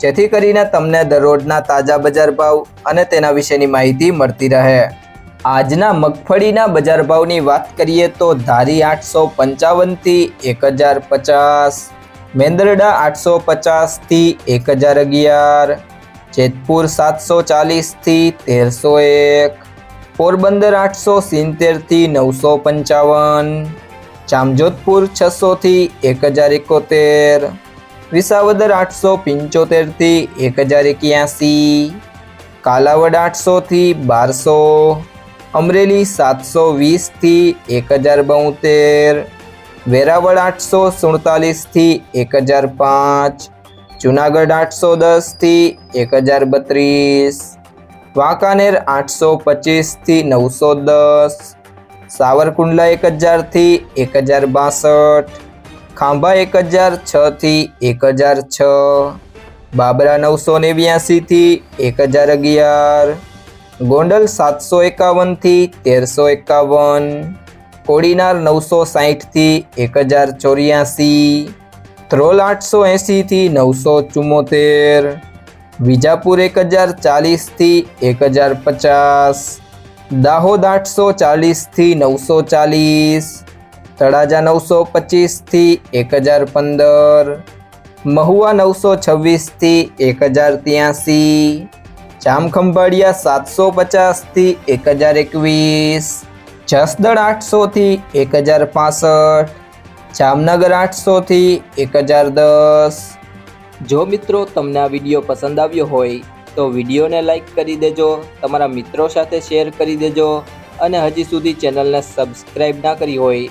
જેથી કરીને તમને દરરોજના તાજા બજાર ભાવ અને તેના વિશેની માહિતી મળતી રહે. આજના મગફળીના બજાર ભાવની વાત કરીએ તો ધારી આઠસો પંચાવનથી એક હજાર પચાસ, મેંદરડા આઠસો પચાસથી એક હજાર અગિયાર, જેતપુર સાતસો ચાલીસથી તેરસો એક, પોરબંદર આઠસો સિત્તેરથી નવસો પંચાવન, જામજોધપુર છસોથી એક હજાર એકોતેર વિસાવદર આઠસો પંચોતેરથી એક હજાર એક્યાસી, કાલાવડ આઠસોથી બારસો, અમરેલી સાતસો વીસથી એક હજાર બોતેર, વેરાવળ આઠસો સુડતાલીસથી એક હજાર પાંચ, જુનાગઢ આઠસો દસથી એક હજાર બત્રીસ, વાંકાનેર આઠસો પચીસથી નવસો દસ, સાવરકુંડલા એક હજારથી એક હજાર બાસઠ ખાંભા એક હજાર છથી એક હજાર છ. બાબરા નવસો નેવ્યાસીથી એક હજાર અગિયાર. ગોંડલ સાતસો એકાવનથી તેરસો એકાવન. કોડીનાર નવસો સાહીઠથી એક હજાર ચોર્યાસી. ધ્રોલ આઠસો એંસીથી નવસો ચુમ્મોતેર. વિજાપુર એક હજાર ચાલીસથી એક હજાર પચાસ. દાહોદ આઠસો ચાલીસથી નવસો ચાલીસ. તળાજા નવસો પચીસથી એક હજાર પંદર. મહુવા નવસો છવ્વીસથી એક હજાર ત્યાસી. જામખંભાળિયા સાતસો પચાસથી એક હજાર એકવીસ. જસદણ આઠસોથી એક હજાર પાસઠ. જામનગર આઠસોથી એક હજાર દસ. જો મિત્રો તમને આ વીડિયો પસંદ આવ્યો હોય, તો વિડીયોને લાઈક કરી દેજો, તમારા મિત્રો સાથે શેર કરી દેજો, અને હજી સુધી ચેનલને સબસ્ક્રાઈબ ના કરી હોય